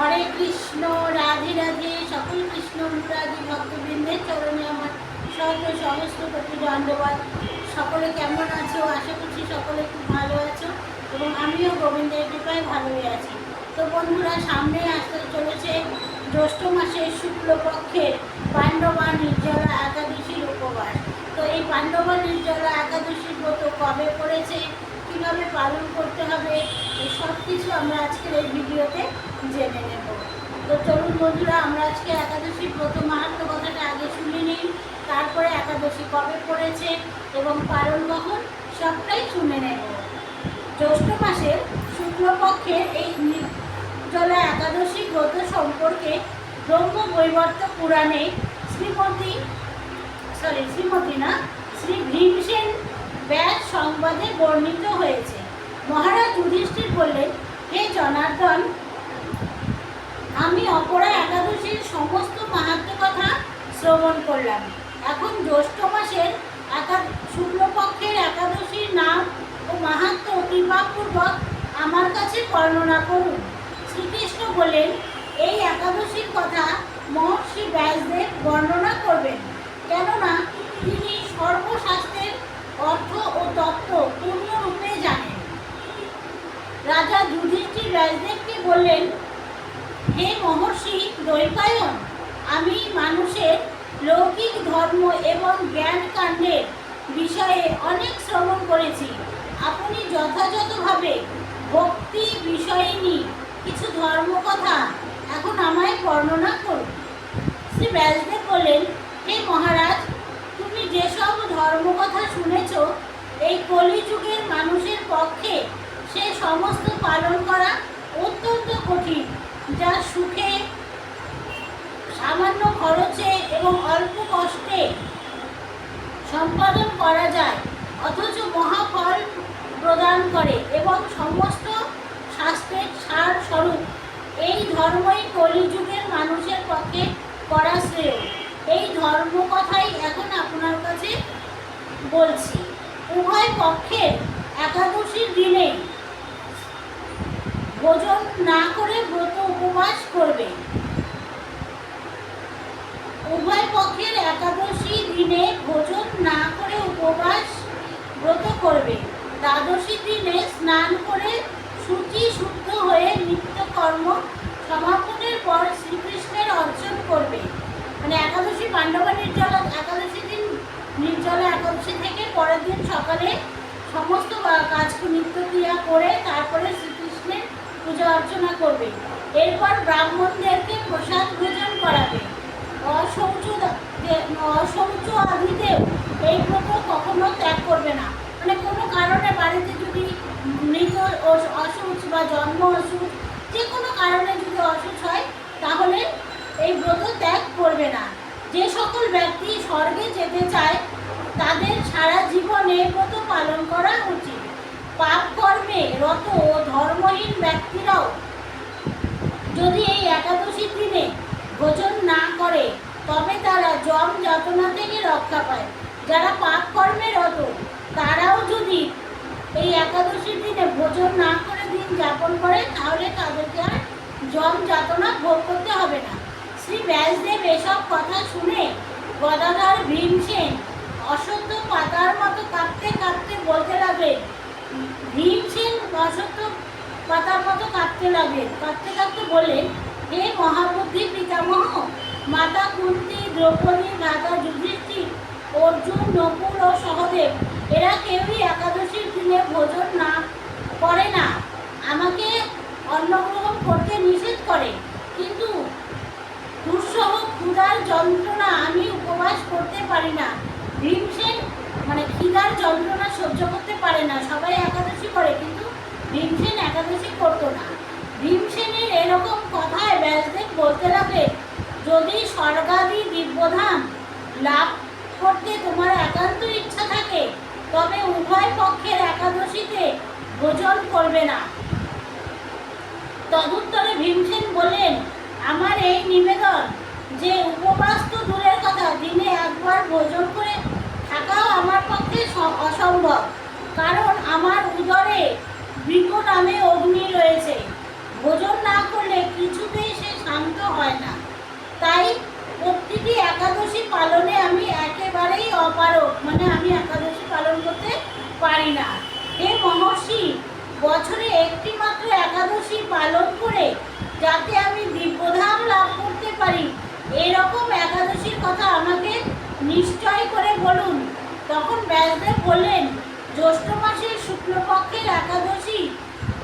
হরে কৃষ্ণ, রাধে রাধে, সকল কৃষ্ণ অনুরাধী ভক্তবৃন্দের চরণে আমার শত সমস্ত প্রতি দণ্ডবাদ সকলে কেমন আছো? আশা করছি সকলে খুব ভালো আছো এবং আমিও গোবিন্দের কৃপায় ভালোই আছি। তো বন্ধুরা, সামনে আসতে চলেছে জ্যৈষ্ঠ মাসের শুক্লপক্ষের পাণ্ডবা নির্জলা একাদশীর উপবাস। তো এই পাণ্ডবা নির্জলা একাদশীর ব্রত কবে পড়েছে কীভাবে পালন করতে হবে? এই সব কিছু আমরা আজকের এই ভিডিওতে জেনে নেব। তো চলুন বন্ধুরা, আমরা আজকে একাদশীর ব্রত মাহাত্ম কথাটা আগে শুনে নিই। তারপরে একাদশী কবে পড়েছে এবং পালন কখন সবটাই শুনে নেব। জ্যৈষ্ঠ মাসের শুক্লপক্ষের এই নির্জলা একাদশী ব্রত সম্পর্কে ব্রহ্ম বৈবর্ত পুরাণে শ্রীমতী সরি শ্রীমতী না, শ্রী ভীমসেন ব্যাস সংবাদে বর্ণিত হয়েছে। মহারাজ যুধিষ্ঠির বললেন, হে জনার্দন আমি অপরা একাদশীর সমস্ত মাহাত্ম কথা শ্রবণ করলাম। এখন জ্যৈষ্ঠ মাসের একা শুক্লপক্ষের একাদশীর নাম ও মাহাত্ম কৃপাপূর্বক আমার কাছে বর্ণনা করুন। শ্রীকৃষ্ণ বললেন এই একাদশীর কথা মহর্ষি ব্যাসদেব বর্ণনা করবেন। কেননা তিনি সর্বশাস্ত্রের অর্থ ও তত্ত্ব পূর্ণরূপে জানেন। রাজা যুধিষ্ঠির ব্যাসদেবকে বললেন হে মহর্ষি দৈপায়ন আমি মানুষের লৌকিক ধর্ম এবং জ্ঞান কাণ্ডের বিষয়ে অনেক শ্রবণ করেছি। আপনি যথাযথভাবে ভক্তি বিষয়নী কিছু ধর্মকথা এখন আমায় বর্ণনা করুন। শ্রী ব্যাসদেব বললেন হে মহারাজ, তুমি যেসব ধর্মকথা শুনেছ, এই কলিযুগের মানুষের পক্ষে সে সমস্ত পালন করা অত্যন্ত কঠিন। যা সুখে, সামান্য খরচে এবং অল্প কষ্টে সম্পাদন করা যায়, অথচ মহাফল প্রদান করে এবং সমস্ত শাস্ত্রের সার স্বরূপ। এই ধর্মই কলিযুগের মানুষের পক্ষে করা শ্রেয়। এই ধর্ম কথাই এখন আপনার কাছে বলছি। উভয় পক্ষের একাদশীর দিনে ভোজন না করে ব্রত উপবাস করবে। উভয় পক্ষের একাদশী দিনে ভোজন না করে উপবাস ব্রত করবে। দ্বাদশী দিনে স্নান করে শুচি শুদ্ধ হয়ে নিত্যকর্ম সমাপনের পর শ্রীকৃষ্ণের অর্জন করবে। মানে একাদশী পাণ্ডবা নির্জলা, একাদশী দিন, নির্জলা একাদশী থেকে পরের দিন সকালে সমস্ত কাজ নিত্যক্রিয়া করে তারপরে শ্রীকৃষ্ণের পূজা অর্চনা করবে। এরপর ব্রাহ্মণদেরকে প্রসাদ ভোজন করাবে। অশৌচ অশৌচ আদিতেও এই ব্রত কখনো ত্যাগ করবে না। মানে কোনো কারণে বাড়িতে যদি মৃত অসুচ বা জন্ম অসুচ, যে কোনো কারণে যদি অসুচ হয়, তাহলে এই ব্রত ত্যাগ করবে না। যে সকল ব্যক্তি স্বর্গে যেতে চায়, তাদের সারা জীবনে ব্রত পালন করা উচিত। পাপ কর্মে রত ও ধর্মহীন ব্যক্তিরাও যদি এই একাদশীর দিনে ভোজন না করে, তবে তারা জম যাতনা থেকে রক্ষা পায়। যারা পাপ কর্মে রত, তারাও যদি এই একাদশীর দিনে ভোজন না করে দিন যাপন করে তাহলে তাদেরকে আর জম যাতনা ভোগ করতে হবে না। শ্রী ব্যাসদেব এসব কথা শুনে গদাধর ভীমসেন অসত্য পাতার মতো কাঁপতে কাঁপতে বলতে লাগলেন, ভীমসেন অসত্য পাতার মতো কাঁদতে লাগলেন কাঁপতে কাঁপতে বললেন হে মহাবুদ্ধি পিতামহ, মাতা কুন্তি, দ্রৌপদী ভ্রাতা যুধিষ্ঠির, অর্জুন, নকুল ও সহদেব, এরা কেউই একাদশীর দিনে ভোজন না করে না। আমাকে অন্নগ্রহণ করতে নিষেধ করে। কিন্তু দুঃসহ ক্ষুধার যন্ত্রণা আমি উপবাস করতে পারি না। ভীমসেন মানে খিদার যন্ত্রণা সহ্য করতে পারে না। সবাই একাদশী করে, কিন্তু ভীমসেন একাদশী করতো না। ভীমসেনের এরকম কথায় ব্যাসদেব বলতে লাগে যদি স্বর্গাদি দিব্যধাম লাভ করতে তোমার একান্ত ইচ্ছা থাকে, তবে উভয় পক্ষের একাদশীতে ভোজন করবে না। তদুত্তরে ভীমসেন বললেন, আমার এই নিবেদন যে উপবাস তো দূরের কথা, দিনে একবার ভোজন করে থাকাও আমার পক্ষে অসম্ভব। কারণ আমার উদরে বৃক্ষ নামে অগ্নি রয়েছে। ভোজন না করলে কিছুতেই সে শান্ত হয় না। তাই প্রতিটি একাদশী পালনে আমি একেবারেই অপারক মানে আমি একাদশী পালন করতে পারি না। হে মহর্ষি, বছরে একটি মাত্র একাদশী পালন করে যাতে আমি দিব্যধাম লাভ করতে পারি, এরকম একাদশীর কথা আমাকে নিশ্চয় করে বলুন। তখন ব্যাসদেব বললেন, জ্যৈষ্ঠ মাসের শুক্লপক্ষের একাদশী।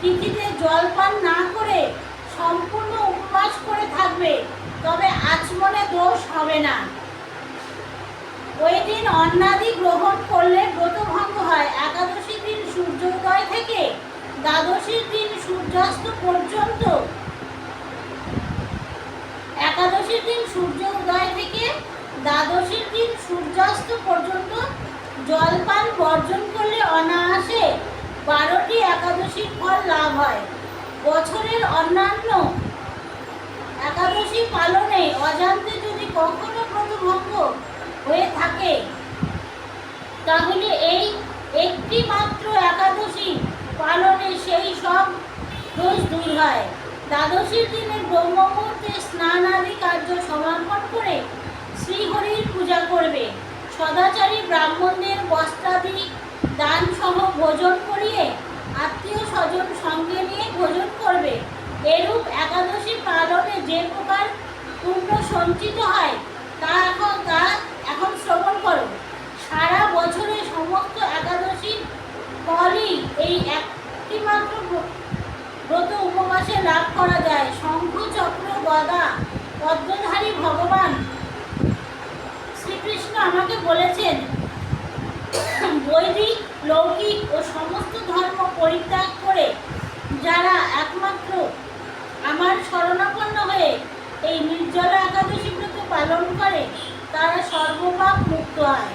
তিথিতে জল পান না করে সম্পূর্ণ উপবাস করে থাকবে, তবে আচমনে দোষ হবে না। ওই দিন অন্নাদি গ্রহণ করলে ব্রতভঙ্গ হয় একাদশী দিন সূর্যোদয় থেকে দ্বাদশীর দিন সূর্যাস্ত পর্যন্ত একাদশীর দিন সূর্য উদয় থেকে দ্বাদশীর দিন সূর্যাস্ত পর্যন্ত জলপান বর্জন করলে অনায়াসে বারোটি একাদশীর ফল লাভ হয়। বছরের অন্যান্য একাদশী পালনে অজান্তে যদি কখনো ব্রতভঙ্গ হয়ে থাকে, তাহলে এই একটি মাত্র একাদশী পালনে সেই সব দোষ দূর হয়। দ্বাদশীর দিনে ব্রহ্মমুহূর্তে স্নান আদি কার্য সমাপন করে শ্রীহরির পূজা করবে। সদাচারী ব্রাহ্মণদের বস্ত্রাদি দান সহ ভোজন করিয়ে আত্মীয় স্বজন সঙ্গে নিয়ে ভোজন করবে। এরূপ একাদশী পালনে যে প্রকার পুণ্য সঞ্চিত হয়, তা এখন তা এখন শ্রবণ করো। সারা বছরে সমস্ত একাদশীর ফলই এই একটি মাত্র ব্রত উপবাসে লাভ করা যায়। শঙ্খ চক্র গদা পদ্মধারী ভগবান শ্রীকৃষ্ণ আমাকে বলেছেন বৈদিক, লৌকিক ও সমস্ত ধর্ম পরিত্যাগ করে যারা একমাত্র আমার শরণাপন্ন হয়ে এই নির্জলা একাদশী ব্রত পালন করে, তারা সর্বপাপ মুক্ত হয়।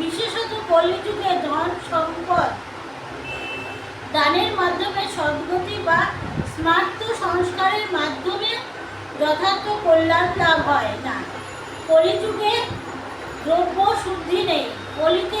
বিশেষত কলিযুগে ধন, সম্পদ দানের মাধ্যমে সদ্গতি বা স্মার্ত সংস্কারের মাধ্যমে যথার্থ কল্যাণ লাভ হয় না। কলিযুগে দ্রব্য শুদ্ধি নেই কলিতে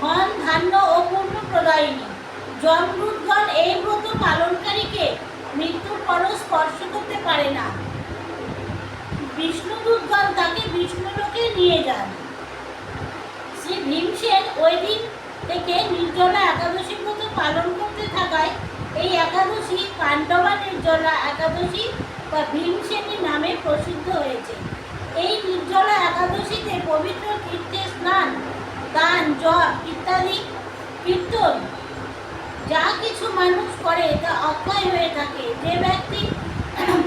ধন ধান্য ও পূর্ণ প্রদায়িনী জমদূতগণ এই ব্রত পালনকারীকে মৃত্যুর পরও স্পর্শ করতে পারে না। বিষ্ণুদূতগণ তাকে বিষ্ণুলোকে নিয়ে যান। শ্রী ভীমসেন ওই দিন থেকে নির্জলা একাদশী ব্রত পালন করতে থাকায় এই একাদশী পাণ্ডবা নির্জলা একাদশী বা ভীমসেনী নামে প্রসিদ্ধ হয়েছে। এই নির্জলা একাদশীতে পবিত্র তীর্থে স্নান দান জপ, ইত্যাদি, কীর্তন, যা কিছু মানুষ করে, তা অক্ষয় হয়ে থাকে। যে ব্যক্তি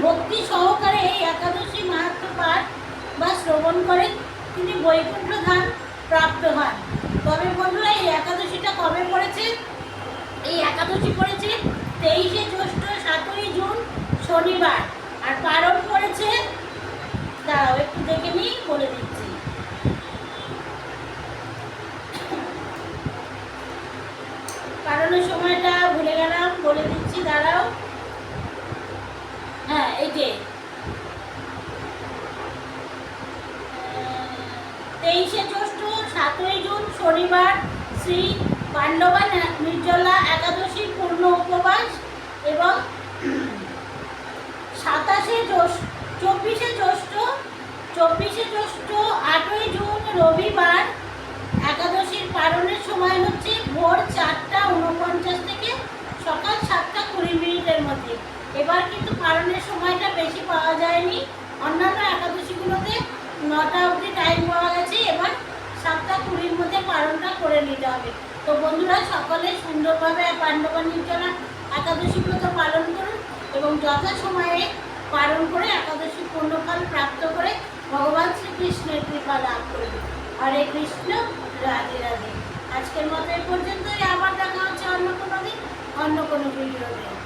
ভক্তি সহকারে এই একাদশী মাহাত্ম পাঠ বা শ্রবণ করেন তিনি বৈকুণ্ঠ ধান প্রাপ্ত হন। তবে বন্ধুরা, এই একাদশীটা কবে পড়েছে? এই একাদশী পড়েছে তেইশে জ্যৈষ্ঠ, সাতই জুন, শনিবার। আর পালন পড়েছে, দাঁড়াও, একটু দেখে নিই, বলে দিচ্ছি। কারণের সময়টা ভুলে গেলাম, বলে দিচ্ছি, দাঁড়াও। হ্যাঁ এই যে। তেইশে জ্যৈষ্ঠ, সাতই জুন, শনিবার, শ্রী পাণ্ডবা নির্জলা একাদশী পূর্ণ উপবাস এবং সাতাশে জ্যৈষ্ঠ, চব্বিশে জ্যৈষ্ঠ চব্বিশে জ্যৈষ্ঠ, আটই জুন, রবিবার, একাদশীর পালনের সময় হচ্ছে ভোর চারটা উনপঞ্চাশ থেকে সকাল সাতটা কুড়ি মিনিটের মধ্যে এবার কিন্তু পালনের সময়টা বেশি পাওয়া যায়নি। অন্যান্য একাদশীগুলোতে নটা অবধি টাইম পাওয়া গেছে। এবার সাতটা কুড়ির মধ্যে পালনটা করে নিতে হবে। তো বন্ধুরা, সকলে সুন্দরভাবে পাণ্ডবা নির্জলা একাদশী ব্রত পালন করুন এবং যথাসময়ে পালন করে একাদশী পূর্ণফল প্রাপ্ত করে ভগবান শ্রীকৃষ্ণের কৃপা লাভ করবে হরে কৃষ্ণ, রাধে রাধে। আজকের মতো এই পর্যন্তই। আবার দেখা হচ্ছে অন্য কোনো দিন, অন্য কোনো ভিডিওতে।